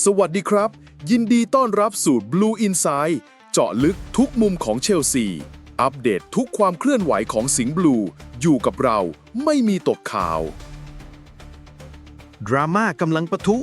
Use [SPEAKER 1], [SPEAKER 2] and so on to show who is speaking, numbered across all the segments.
[SPEAKER 1] สวัสดีครับ ยินดีต้อนรับสู่ Blue Inside เจาะลึกทุกมุมของเชลซี อัปเดตทุกความเคลื่อนไหวของสิงห์บลู อยู่กับเราไม่มีตกข่าว
[SPEAKER 2] ดราม่ากำลังปะทุ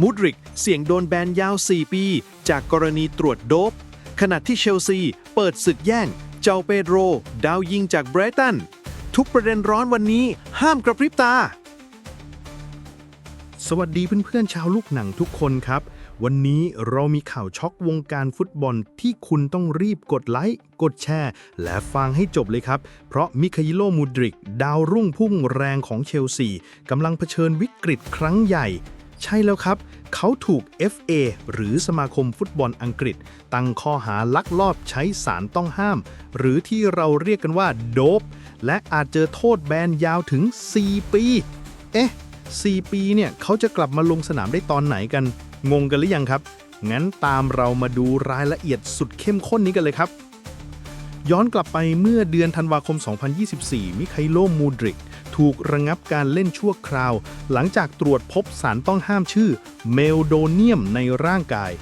[SPEAKER 2] มูดริก เสี่ยงโดนแบนยาว 4 ปี จากกรณีตรวจโดปขณะที่เชลซี เปิดศึกแย่ง เจ้าเปโดร ดาวยิงจากไบรตัน ทุกประเด็นร้อนวันนี้ห้ามกระพริบตา สวัสดีเพื่อนๆชาวลูกหนังทุกคนครับ วันนี้เรามีข่าวช็อกวงการฟุตบอลที่คุณต้องรีบกดไลค์กดแชร์ และฟังให้จบเลยครับ เพราะมิคาอิโลมูดริก ดาวรุ่งพุ่งแรงของเชลซีกำลังเผชิญวิกฤตครั้งใหญ่ ใช่แล้วครับ เขาถูก FA หรือสมาคมฟุตบอลอังกฤษ ตั้งข้อหาลักลอบใช้สารต้องห้าม หรือที่เราเรียกกันว่าโดปและอาจเจอโทษแบนยาวถึง 4 ปี เอ๊ะ 4 ปีเนี่ยเขาจะกลับมาลงสนามได้ตอนไหนกัน งงกันหรือยังครับ งั้นตามเรามาดูรายละเอียดสุดเข้มข้นนี้กันเลยครับ ย้อนกลับไปเมื่อเดือนธันวาคม 2024 มิไคโลมูดริก ถูกระงับการเล่นชั่วคราว หลังจากตรวจพบสารต้องห้ามชื่อเมลโดเนียมในร่างกาย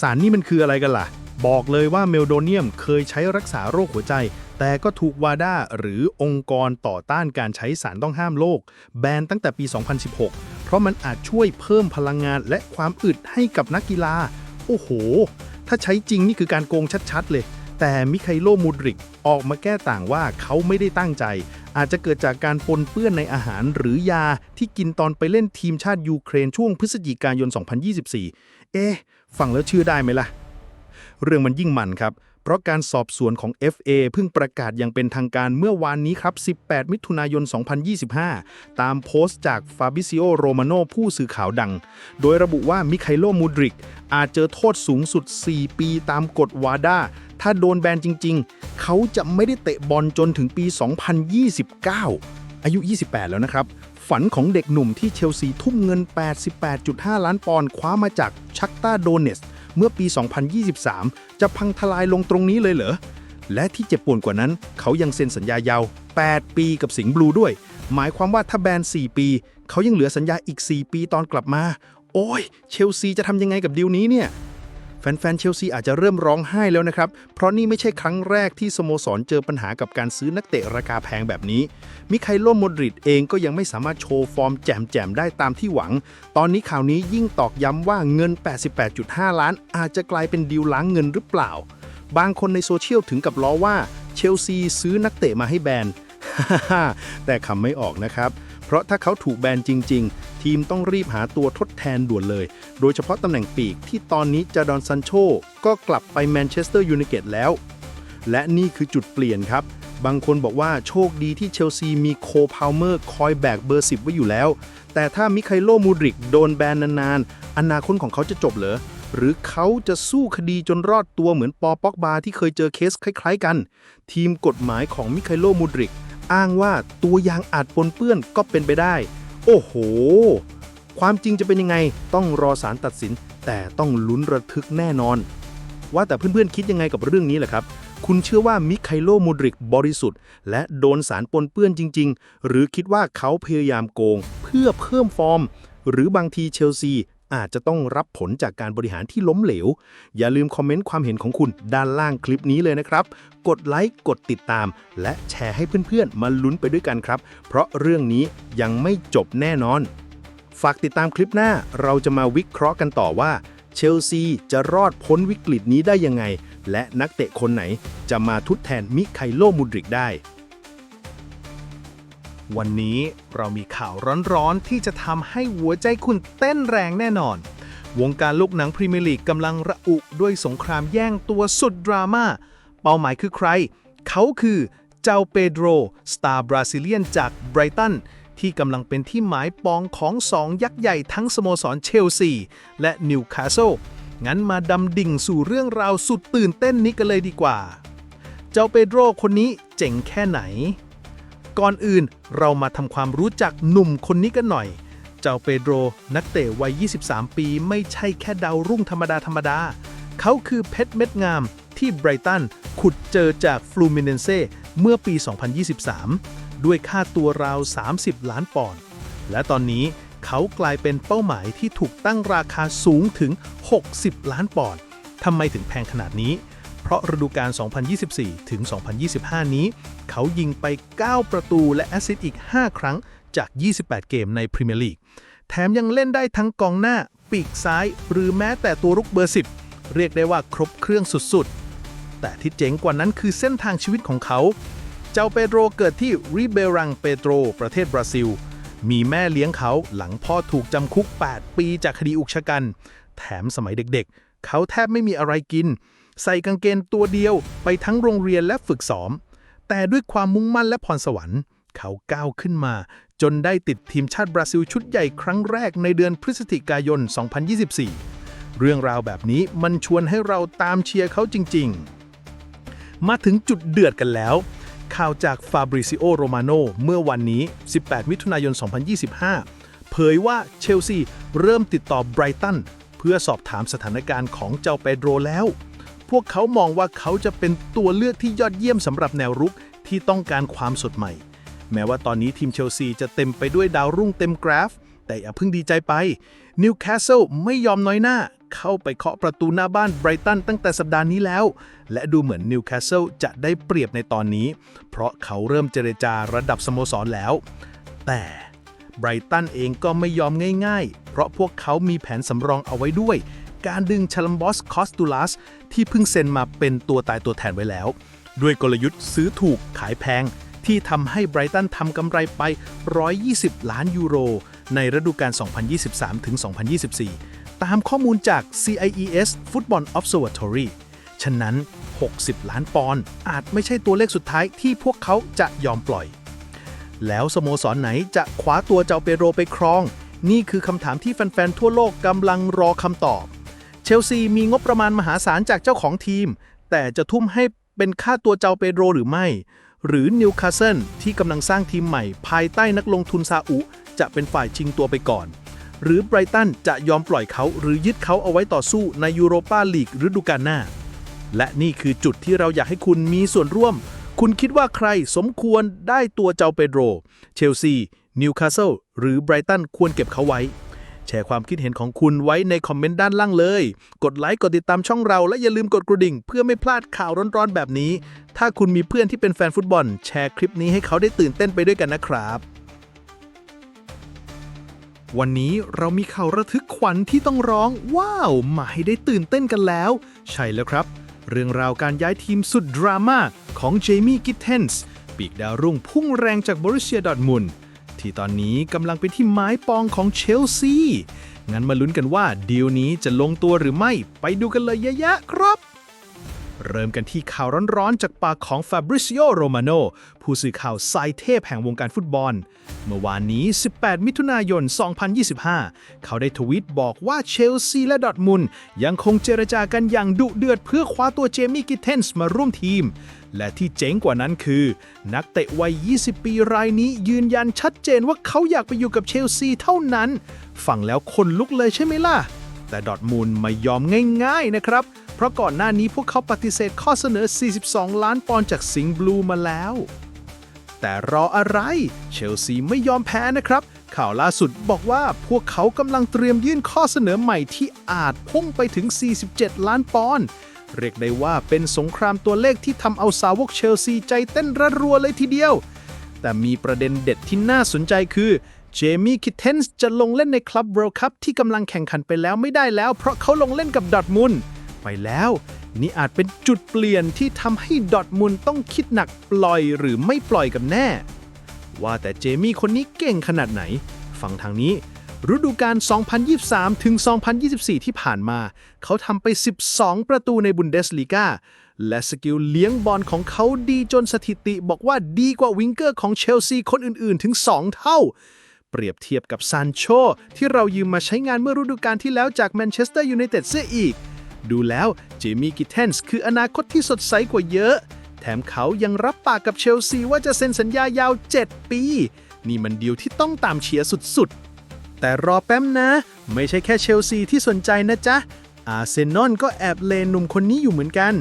[SPEAKER 2] สารนี้มันคืออะไรกันล่ะ บอกเลยว่าเมลโดเนียมเคยใช้รักษาโรคหัวใจแต่ก็ถูกวาด้าหรือองค์กรต่อต้านการใช้สารต้องห้ามโลก แบนตั้งแต่ปี 2016 เพราะมันอาจช่วยเพิ่มพลังงานและความอึดให้กับนักกีฬา โอ้โห ถ้าใช้จริงนี่คือการโกงชัดๆ เลย แต่มิไคโลมูดริกออกมาแก้ต่างว่าเขาไม่ได้ตั้งใจ อาจจะเกิดจากการปนเปื้อนในอาหารหรือยาที่กินตอนไปเล่นทีมชาติยูเครนช่วงพฤศจิกายน 2024 เอ๊ะ ฟังแล้วเชื่อได้ไหมล่ะ เรื่องมันยิ่งมันครับ เพราะการสอบสวนของ FA เพิ่งประกาศอย่างเป็นทางการเมื่อวานนี้ครับ 18 มิถุนายน 2025 ตามโพสต์จากฟาบิซิโอโรมาโนผู้สื่อข่าวดัง โดยระบุว่ามิไคโลมูดริก อาจเจอโทษสูงสุด 4 ปีตามกฎวาด้าถ้าโดนแบนจริง ๆ เขาจะไม่ได้เตะบอลจนถึงปี 2029 อายุ 28 แล้วนะครับ ฝันของเด็กหนุ่มที่เชลซีทุ่มเงิน 88.5 ล้านปอนด์คว้ามาจากชักตาโดเนส เมื่อปี 2023 จะพังทลายลงตรงนี้เลยเหรอ และที่เจ็บปวดกว่านั้น เขายังเซ็นสัญญายาว 8 ปีกับสิงห์บลูด้วย หมายความว่าถ้าแบน 4 ปี เขายังเหลือสัญญาอีก 4 ปีตอนกลับมา โอ้ย เชลซีจะทำยังไงกับดีลนี้เนี่ย แฟนๆเชลซีอาจจะเริ่มร้องไห้แล้วนะครับ เพราะนี่ไม่ใช่ครั้งแรกที่สโมสรเจอปัญหากับการซื้อนักเตะราคาแพงแบบนี้ มิไคโลโมดริดเองก็ยังไม่สามารถโชว์ฟอร์มแจ่มๆได้ตามที่หวัง ตอนนี้ข่าวนี้ยิ่งตอกย้ำว่าเงิน 88.5 ล้าน อาจจะกลายเป็นดีลล้างเงินหรือเปล่า บางคนในโซเชียลถึงกับล้อว่าเชลซีซื้อนักเตะมาให้แบนแต่คำไม่ออกนะครับ ราะถ้าเขาถูกแบนจริง ๆ ทีมต้องรีบหาตัวทดแทนด่วนเลย โดยเฉพาะตำแหน่งปีกที่ตอนนี้จาดอนซันโชก็กลับไปแมนเชสเตอร์ยูไนเต็ดแล้ว และนี่คือจุดเปลี่ยนครับ บางคนบอกว่าโชคดีที่เชลซีมีโคพาวเมอร์คอยแบกเบอร์10ไว้อยู่แล้ว แต่ถ้ามิไคโลมูดริกโดนแบนนานๆ อนาคตของเขาจะจบเหรอหรือเขาจะสู้คดีจนรอดตัวเหมือนปอป็อกบาที่เคยเจอเคสคล้าย ๆ กัน ทีมกฎหมายของมิไคโลมูดริก อ้างว่าตัวยางอาจปนเปื้อนก็เป็นไปได้ โอ้โห ความจริงจะเป็นยังไงต้องรอศาลตัดสิน แต่ต้องลุ้นระทึกแน่นอน ว่าแต่เพื่อนๆคิดยังไงกับเรื่องนี้แหละครับ คุณเชื่อว่ามิไคโลมูดริกบริสุทธิ์ และโดนสารปนเปื้อนจริง ๆ หรือคิดว่าเขาพยายามโกง เพื่อเพิ่มฟอร์ม หรือบางทีเชลซี อาจจะต้องรับผลจากการบริหารที่ล้มเหลว อย่าลืมคอมเมนต์ความเห็นของคุณด้านล่างคลิปนี้เลยนะครับ กดไลค์กดติดตาม และแชร์ให้เพื่อนๆ มาลุ้นไปด้วยกันครับ เพราะเรื่องนี้ยังไม่จบแน่นอน ฝากติดตามคลิปหน้าเราจะมาวิเคราะห์กันต่อว่า เชลซีจะรอดพ้นวิกฤตนี้ได้ยังไง และนักเตะคนไหนจะมาทดแทนมิไคโลมูดริกได้ วันนี้เรามีข่าวร้อนๆ ที่จะทำให้หัวใจคุณเต้นแรงแน่นอน วงการลูกหนังพรีเมียร์ลีกกำลังระอุด้วยสงครามแย่งตัวสุดดราม่า เป้าหมายคือใคร เขาคือเจ้าเปโดรสตาร์บราซิเลียนจากไบรตันที่กำลังเป็นที่หมายปองของสองยักษ์ใหญ่ทั้งสโมสรเชลซี และนิวคาสเซิลงั้นมาดำดิ่งสู่เรื่องราวสุดตื่นเต้นนี้กันเลยดีกว่า เจ้าเปโดรคนนี้เจ๋งแค่ไหน ก่อนอื่นเรามาทำความรู้จักหนุ่มคนนี้กันหน่อย เจ้าเปโดรนักเตะวัย 23 ปีไม่ใช่แค่ดาวรุ่งธรรมดาธรรมดา เขาคือเพชรเม็ดงามที่ไบรตันขุดเจอจากฟลูมิเนเซเมื่อปี 2023 ด้วยค่าตัวราว 30 ล้านปอนด์และตอนนี้เขากลายเป็นเป้าหมายที่ถูกตั้งราคาสูงถึง 60 ล้านปอนด์ทำไมถึงแพงขนาดนี้ เพราะฤดูกาล 2024 ถึง 2025 นี้ เขายิงไป 9 ประตูและแอสซิสต์อีก 5 ครั้งจาก 28 เกมในพรีเมียร์ลีก แถมยังเล่นได้ทั้งกองหน้า ปีกซ้าย หรือแม้แต่ตัวรุกเบอร์ 10 เรียกได้ว่าครบเครื่องสุดๆ แต่ที่เจ๋งกว่านั้นคือเส้นทางชีวิตของเขา เจ้าเปโดรเกิดที่ริเบรังเปโตร ประเทศบราซิล มีแม่เลี้ยงเขาหลังพ่อถูกจำคุก 8 ปีจากคดีอุกชะกัน แถมสมัยเด็กๆ เขาแทบไม่มีอะไรกิน ใส่กางเกงตัวเดียวไปทั้งโรงเรียนและฝึกซ้อม แต่ด้วยความมุ่งมั่นและพรสวรรค์ เขาก้าวขึ้นมา จนได้ติดทีมชาติบราซิลชุดใหญ่ครั้งแรกในเดือนพฤศจิกายน 2024 เรื่องราวแบบนี้มันชวนให้เราตามเชียร์เขาจริง ๆ มาถึงจุดเดือดกันแล้ว ข่าวจากฟาบริซิโอโรมาโนเมื่อวันนี้ 18 มิถุนายน 2025 เผยว่าเชลซีเริ่มติดต่อไบรตันเพื่อสอบถามสถานการณ์ของเจ้าเปโดรแล้ว พวกเขามองว่าเขาจะเป็นตัวเลือกที่ยอดเยี่ยมสำหรับแนวรุกที่ต้องการความสดใหม่ แม้ว่าตอนนี้ทีมเชลซีจะเต็มไปด้วยดาวรุ่งเต็มกราฟ แต่อย่าเพิ่งดีใจไปนิวคาสเซิลไม่ยอมน้อยหน้า เข้าไปเคาะประตูหน้าบ้านไบรตันตั้งแต่สัปดาห์นี้แล้ว และดูเหมือนนิวคาสเซิลจะได้เปรียบในตอนนี้ เพราะเขาเริ่มเจรจาระดับสโมสรแล้ว แต่ไบรตันเองก็ไม่ยอมง่ายๆ เพราะพวกเขามีแผนสำรองเอาไว้ด้วย การดึงชลัมบอสคอสตูลัสที่เพิ่งเซ็นมาเป็นตัวตายตัวแทนไว้แล้ว ด้วยกลยุทธ์ซื้อถูกขายแพง ที่ทำให้ไบรตันทำกำไรไป 120 ล้านยูโร ในฤดูกาล 2023-2024 ตามข้อมูลจาก CIES Football Observatory ฉะนั้น 60 ล้านปอนด์อาจไม่ใช่ตัวเลขสุดท้ายที่พวกเขาจะยอมปล่อย แล้วสโมสรไหนจะคว้าตัวเจ้าเปโรไปครอง นี่คือคำถามที่แฟน ๆ ทั่วโลกกำลังรอคำตอบ เชลซีมีงบประมาณมหาศาลจากเจ้าของทีม แต่จะทุ่มให้เป็นค่าตัวเจ้าเปโดรหรือไม่ หรือนิวคาสเซิลที่กำลังสร้างทีมใหม่ ภายใต้นักลงทุนซาอุ จะเป็นฝ่ายชิงตัวไปก่อน หรือไบรตันจะยอมปล่อยเขาหรือยึดเขาเอาไว้ต่อสู้ในยูโรปาลีกฤดูกาลหน้า และนี่คือจุดที่เราอยากให้คุณมีส่วนร่วม คุณคิดว่าใครสมควรได้ตัวเจ้าเปโดร เชลซี นิวคาสเซิลหรือไบรตันควรเก็บเขาไว้ แชร์ความคิดเห็นของคุณไว้ในคอมเมนต์ด้านล่างเลย กดไลค์ กดติดตามช่องเรา และอย่าลืมกดกระดิ่ง เพื่อไม่พลาดข่าวร้อนๆแบบนี้ ถ้าคุณมีเพื่อนที่เป็นแฟนฟุตบอล แชร์คลิปนี้ให้เขาได้ตื่นเต้นไปด้วยกันนะครับ วันนี้เรามีข่าวระทึกขวัญที่ต้องร้อง ว้าวมาให้ได้ตื่นเต้นกันแล้ว ใช่แล้วครับ เรื่องราวการย้ายทีมสุดดราม่าของเจมี่กิทเทนส์ปีกดาวรุ่งพุ่งแรงจากบริเซียดอร์ทมุน ที่ตอนนี้กำลังเป็นที่ไม้ปองของเชลซี งั้นมาลุ้นกันว่าดีลนี้จะลงตัวหรือไม่ ไปดูกันเลยเยอะๆครับ เริ่มกันที่ข่าวร้อนๆ จากปากของฟาบริซิโอโรมาโนผู้สื่อข่าวสายเทพแห่งวงการฟุตบอล เมื่อวานนี้ 18 มิถุนายน 2025 เขาได้ทวีตบอกว่าเชลซีและดอทมุนยังคงเจรจากันอย่างดุเดือดเพื่อคว้าตัวเจมี่กิเทนส์มาร่วมทีม และที่เจ๋งกว่านั้นคือ นักเตะวัย 20 ปีรายนี้ยืนยันชัดเจนว่าเขาอยากไปอยู่กับเชลซีเท่านั้น ฟังแล้วคนลุกเลยใช่ไหมล่ะ แต่ดอทมุนด์ไม่ยอมง่ายๆนะครับ เพราะก่อนหน้านี้พวกเขาปฏิเสธข้อเสนอ 42 ล้านปอนด์จากสิงห์บลูมาแล้ว แต่รออะไร เชลซีไม่ยอมแพ้นะครับ ข่าวล่าสุดบอกว่าพวกเขากำลังเตรียมยื่นข้อเสนอใหม่ที่อาจพุ่งไปถึง 47 ล้านปอนด์เรียกได้ว่าเป็นสงครามตัวเลขที่ทำเอาสาวกเชลซีใจเต้นระรัวเลยทีเดียว แต่มีประเด็นเด็ดที่น่าสนใจคือ เจมี่คิทเทนส์จะลงเล่นในคลับเวิลด์คัพที่กำลังแข่งขันไปแล้วไม่ได้แล้ว เพราะเขาลงเล่นกับดอร์ทมุน ไปแล้ว นี่อาจเป็นจุดเปลี่ยนที่ทำให้ดอทมุนต้องคิดหนักปล่อยหรือไม่ปล่อยกันแน่ ว่าแต่เจมี่คนนี้เก่งขนาดไหน ฟังทางนี้ ฤดูกาล 2023 ถึง 2024 ที่ผ่านมา เขาทำไป 12 ประตูในบุนเดสลีกาและสกิลเลี้ยงบอลของเขาดีจนสถิติบอกว่าดีกว่าวิงเกอร์ของเชลซีคนอื่นๆ ถึง 2 เท่า เปรียบเทียบกับซานโชที่เรายืมมาใช้งานเมื่อฤดูกาลที่แล้วจากแมนเชสเตอร์ยูไนเต็ดเสียอีก ดูแล้วเจมี่กิเทนส์คืออนาคตที่สดใสกว่าเยอะ แถมเขายังรับปากกับเชลซีว่าจะเซ็นสัญญายาว 7 ปี นี่มันเดีลที่ต้องตามเชียร์สุดๆ แต่รอแป๊บนะ ไม่ใช่แค่เชลซีที่สนใจนะจ๊ะ อาร์เซนอลก็แอบเลนหนุ่มคนนี้อยู่เหมือนกัน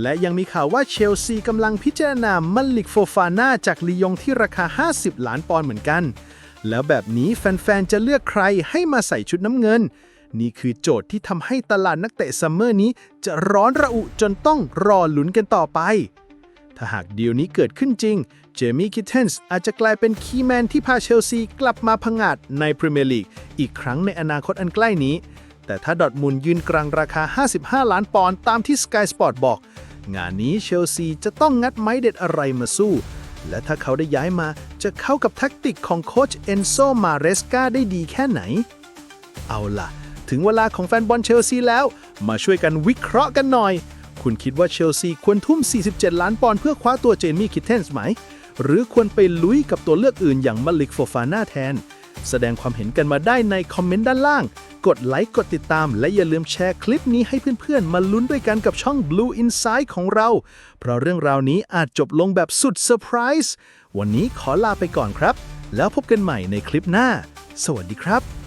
[SPEAKER 2] และยังมีข่าวว่าเชลซีกำลังพิจารณามัลลิกโฟฟาน่าจากลียงที่ราคา 50 ล้านปอนด์เหมือนกัน แล้วแบบนี้แฟนๆจะเลือกใครให้มาใส่ชุดน้ำเงิน นี่คือโจทย์ที่ทำให้ตลาดนักเตะซัมเมอร์นี้ จะร้อนระอุจนต้องรอลุ้นกันต่อไป ถ้าหากเดีลนี้เกิดขึ้นจริง เจมี่คิทเทนส์อาจจะกลายเป็นคีย์แมนที่พาเชลซีกลับมาพังอาจในพรีเมียร์ลีกอีกครั้งในอนาคตอันใกล้นี้ แต่ถ้าดอทมุนยืนกลางราคา 55 ล้านปอนด์ตามที่ Sky Sport บอก งานนี้เชลซีจะต้องงัดไม้เด็ดอะไรมาสู้และถ้าเขาได้ย้ายมาจะเข้ากับแท็กติกของโค้ชเอนโซมาเรสกาได้ดีแค่ไหน เอาล่ะ ถึงเวลาของแฟนบอลเชลซีแล้ว มาช่วยกันวิเคราะห์กันหน่อย คุณคิดว่าเชลซีควรทุ่ม 47 ล้านปอนด์เพื่อคว้าตัวเจมี่คิทเทนส์ไหม หรือควรไปลุยกับตัวเลือกอื่นอย่างมาลิกโฟฟาน่าแทน แสดงความเห็นกันมาได้ในคอมเมนต์ด้านล่าง กดไลค์กดติดตาม และอย่าลืมแชร์คลิปนี้ให้เพื่อนๆ มาลุ้นด้วยกันกับช่อง Blue Inside ของเรา เพราะเรื่องราวนี้อาจจบลงแบบสุดเซอร์ไพรส์วันนี้ขอลาไปก่อนครับ แล้วพบกันใหม่ในคลิปหน้า สวัสดีครับ